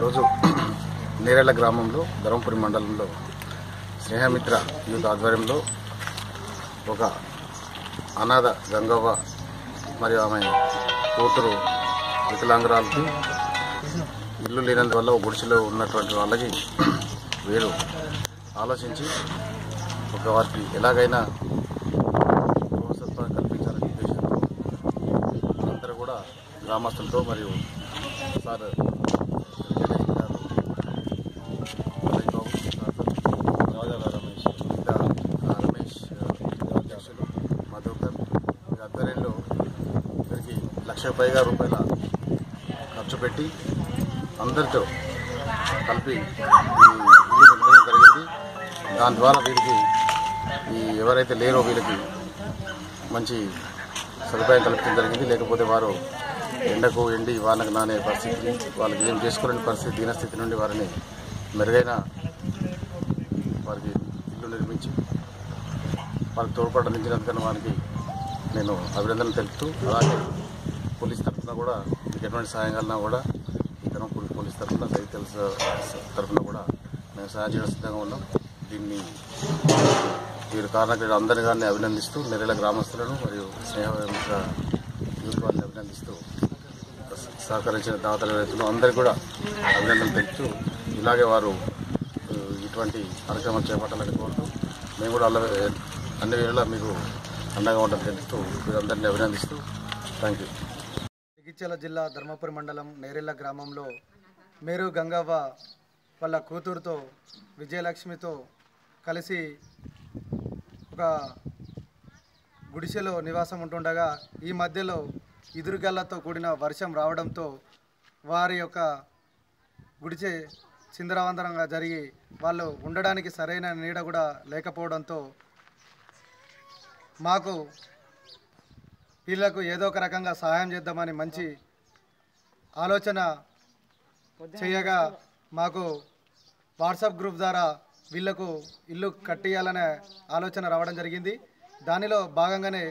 రోజు నేరేళ్ళ గ్రామంలో ధర్మపురి మండలంలో స్నేహమిత్ర యూత్ ఆధ్వర్యంలో ఒక అనాథ గంగవ్వ మరియు ఆమె కూతురు వికలాంగురాలకి ఇల్లు లేనందువల్ల ఒక గుడిసెలో ఉన్నటువంటి వాళ్ళకి వీరు ఆలోచించి వారికి ఎలాగైనా భవిష్యత్తును కల్పించాలనే ఉద్దేశంతో అందరూ కూడా గ్రామస్తులతో మరియు సార్ రమేష్ రమేష్ అధ్యక్షులు మధుకర్ వీరి ఆధ్వర్యంలో వీరికి లక్ష పైగా రూపాయల ఖర్చు పెట్టి అందరితో కలిపి దాని ద్వారా వీరికి ఈ ఎవరైతే లేరో వీళ్ళకి మంచి సదుపాయం కల్పించడం జరిగింది. లేకపోతే వారు ఎండకు ఎండి వాళ్ళకి నానే పరిస్థితి వాళ్ళకి ఏం చేసుకోలేని పరిస్థితి దీనస్థితి నుండి వారిని మెరుగైన వారికి ఇల్లు నిర్మించి వారికి తోడ్పాటు అందించినందుకని వారికి నేను అభినందనలు తెలుపుతూ అలాగే పోలీస్ తరఫున కూడా మీకు ఎటువంటి సహాయం కలిగినా కూడా ఈ పోలీస్ తరఫున సైతల్ తరఫున కూడా మేము సహాయం చేయడం సిద్ధంగా ఉన్నాం. దీన్ని వీరు కారణం అందరినీ గారిని అభినందిస్తూ నెరల గ్రామస్తులను మరియు స్నేహ యూత్వాన్ని అభినందిస్తూ సహకరించిన దాతల రైతులు అందరికీ కూడా అభినందనలు తెలుపుతూ ఇలాగే వారు ఇటువంటి కార్యక్రమాలు చేపట్టాలని కోరుతూ మేము కూడా అల్ల అన్ని వేళ మీకు అండగా ఉండడం తెలుపుతూ మీరందరినీ అభినందిస్తూ థ్యాంక్ యూ. జగిత్యాల జిల్లా ధర్మపురి మండలం నేరెళ్ళ గ్రామంలో మేరు గంగవ్వ వాళ్ళ కూతురుతో విజయలక్ష్మితో కలిసి ఒక గుడిసెలో నివాసం ఉంటుండగా ఈ మధ్యలో ఎదురుగల్లతో కూడిన వర్షం రావడంతో వారి యొక్క గుడిసె చిందరవందరంగా జరిగి వాళ్ళు ఉండడానికి సరైన నీడ కూడా లేకపోవడంతో మాకు వీళ్ళకు ఏదో ఒక రకంగా సహాయం చేద్దామని మంచి ఆలోచన చేయగా మాకు వాట్సాప్ గ్రూప్ ద్వారా వీళ్ళకు ఇల్లు కట్టియాలనే ఆలోచన రావడం జరిగింది. దానిలో భాగంగానే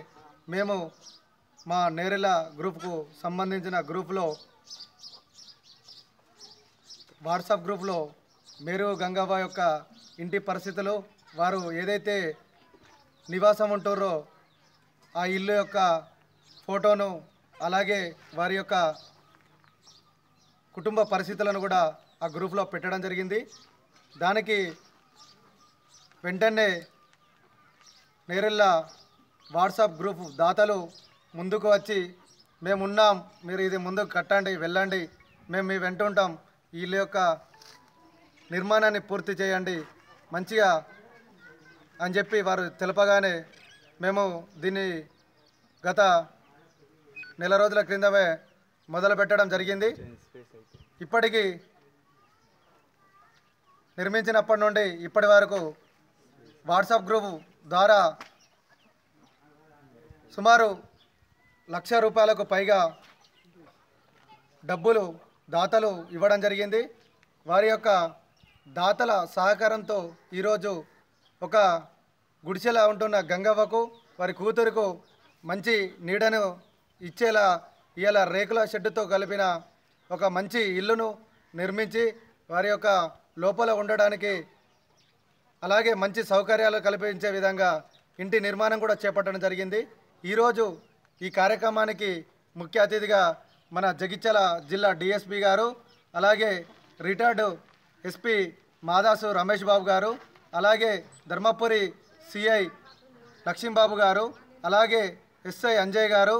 మేము మా నేరెల గ్రూప్కు సంబంధించిన గ్రూప్లో వాట్సాప్ గ్రూప్లో మేరు గంగవ్వ యొక్క ఇంటి పరిస్థితులు వారు ఏదైతే నివాసం ఉంటుర్రో ఆ ఇల్లు యొక్క ఫోటోను అలాగే వారి యొక్క కుటుంబ పరిస్థితులను కూడా ఆ గ్రూప్లో పెట్టడం జరిగింది. దానికి వెంటనే నేరెళ్ళ వాట్సాప్ గ్రూప్ దాతలు ముందుకు వచ్చి మేమున్నాం మీరు ఇది ముందుకు కట్టండి వెళ్ళండి మేము మీ వెంట ఉంటాం వీళ్ళ యొక్క నిర్మాణాన్ని పూర్తి చేయండి మంచిగా అని చెప్పి వారు తెలపగానే మేము దీన్ని గత నెల రోజుల క్రిందమే మొదలు పెట్టడం జరిగింది. ఇప్పటికీ నిర్మించినప్పటి నుండి ఇప్పటి వరకు వాట్సాప్ గ్రూప్ ద్వారా సుమారు లక్ష రూపాయలకు పైగా డబ్బులు దాతలు ఇవ్వడం జరిగింది. వారి యొక్క దాతల సహకారంతో ఈరోజు ఒక గుడిసెలా ఉంటున్న గంగవ్వకు వారి కూతురుకు మంచి నీడను ఇచ్చేలా ఇలా రేకుల షెడ్డుతో కలిపిన ఒక మంచి ఇల్లును నిర్మించి వారి యొక్క లోపల ఉండడానికి అలాగే మంచి సౌకర్యాలు కల్పించే విధంగా ఇంటి నిర్మాణం కూడా చేపట్టడం జరిగింది. ఈరోజు ఈ కార్యక్రమానికి ముఖ్య అతిథిగా మన జగిత్యాల జిల్లా డిఎస్పి గారు అలాగే రిటైర్డ్ ఎస్పీ మాదాసు రమేష్ బాబు గారు అలాగే ధర్మపురి సిఐ లక్ష్మీబాబు గారు అలాగే ఎస్ఐ అంజయ్ గారు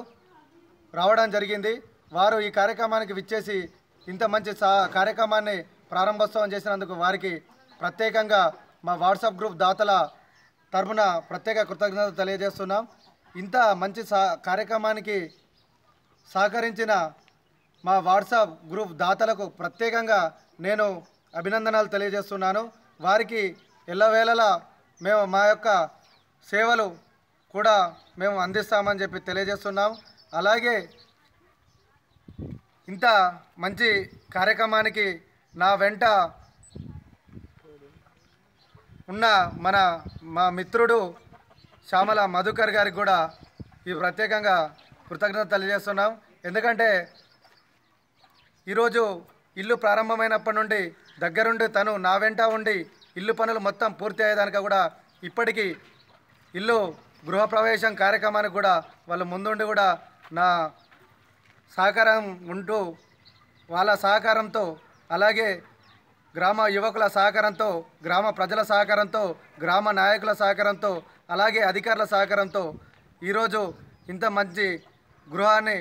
రావడం జరిగింది. వారు ఈ కార్యక్రమానికి విచ్చేసి ఇంత మంచి సా కార్యక్రమాన్ని ప్రారంభోత్సవం చేసినందుకు వారికి ప్రత్యేకంగా మా వాట్సాప్ గ్రూప్ దాతల తరపున ప్రత్యేక కృతజ్ఞత తెలియజేస్తున్నాం. ఇంత మంచి సా కార్యక్రమానికి సహకరించిన మా వాట్సాప్ గ్రూప్ దాతలకు ప్రత్యేకంగా నేను అభినందనలు తెలియజేస్తున్నాను. వారికి ఎల్లవేళలా మేము మా యొక్క సేవలు కూడా మేము అందిస్తామని చెప్పి తెలియజేస్తున్నాం. అలాగే ఇంత మంచి కార్యక్రమానికి నా వెంట ఉన్న మన మా మిత్రుడు శ్యామల మధుకర్ గారికి కూడా ఈ ప్రత్యేకంగా కృతజ్ఞత తెలియజేస్తున్నాం. ఎందుకంటే ఈరోజు ఇల్లు ప్రారంభమైనప్పటి నుండి దగ్గరుండి తను నా వెంట ఉండి ఇల్లు పనులు మొత్తం పూర్తి అయ్యేదానికి కూడా ఇప్పటికీ ఇల్లు గృహప్రవేశం కార్యక్రమానికి కూడా వాళ్ళు ముందుండి కూడా నా సహకారం ఉంటూ వాళ్ళ సహకారంతో అలాగే గ్రామ యువకుల సహకారంతో గ్రామ ప్రజల సహకారంతో గ్రామ నాయకుల సహకారంతో అలాగే అధికారుల సహకారంతో ఈరోజు ఇంత మంచి గృహాన్ని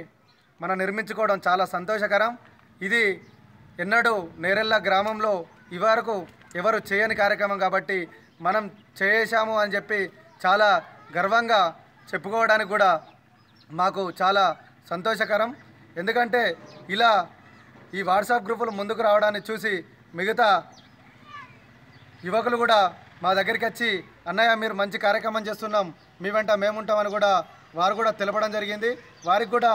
మనం నిర్మించుకోవడం చాలా సంతోషకరం. ఇది ఎన్నడూ నేరెళ్ళ గ్రామంలో ఇవరకు ఎవరు చేయని కార్యక్రమం కాబట్టి మనం చేసాము అని చెప్పి చాలా గర్వంగా చెప్పుకోవడానికి కూడా మాకు చాలా సంతోషకరం. ఎందుకంటే ఇలా ఈ వాట్సాప్ గ్రూపులు ముందుకు రావడాన్ని చూసి మిగతా యువకులు కూడా మా దగ్గరికి వచ్చి అన్నయ్య మీరు మంచి కార్యక్రమం చేస్తున్నాం. మీ వెంట మేముంటామని కూడా వారు కూడా తెలపడం జరిగింది. వారికి కూడా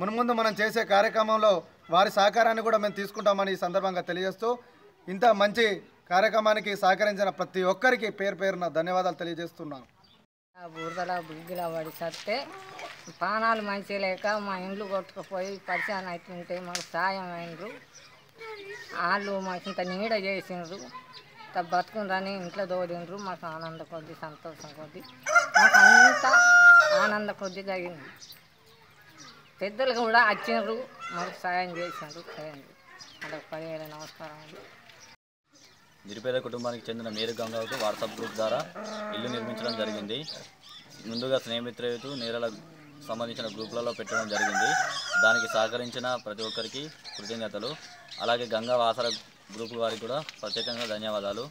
మున్ముందు మనం చేసే కార్యక్రమంలో వారి సహకారాన్ని కూడా మేము తీసుకుంటామని ఈ సందర్భంగా తెలియజేస్తూ ఇంత మంచి కార్యక్రమానికి సహకరించిన ప్రతి ఒక్కరికి పేరు పేరున ధన్యవాదాలు తెలియజేస్తున్నాను. బురదల బుగ్గిల పడి సత్తే ప్రాణాలు మంచి లేక మా ఇండ్లు కొట్టుకుపోయి పరిచయం అవుతుంటే మాకు సాయం అయినరు వాళ్ళు మాకు ఇంత నీడ చేసిండ్రు. ఇంత బతుకుందని ఇంట్లో దోడిండ్రు మాకు ఆనంద కొద్ది సంతోషం కొద్ది. మాకు అంత ఆనంద కొద్ది తగింది పెద్దలు కూడా వచ్చిండ్రు. మాకు సాయం చేసిండ్రు. చేయండి అదొక పదివేల నమస్కారం నిరుపేద కుటుంబానికి చెందిన మేరు గంగావతి వాట్సాప్ గ్రూప్ ద్వారా ఇల్లు నిర్మించడం జరిగింది. ముందుగా స్నేహితులు నేరల సంబంధించిన గ్రూపులలో పెట్టడం జరిగింది. దానికి సహకరించిన ప్రతి ఒక్కరికి కృతజ్ఞతలు. అలాగే గంగా వాసర గ్రూప్ వారికి కూడా ప్రత్యేకంగా ధన్యవాదాలు.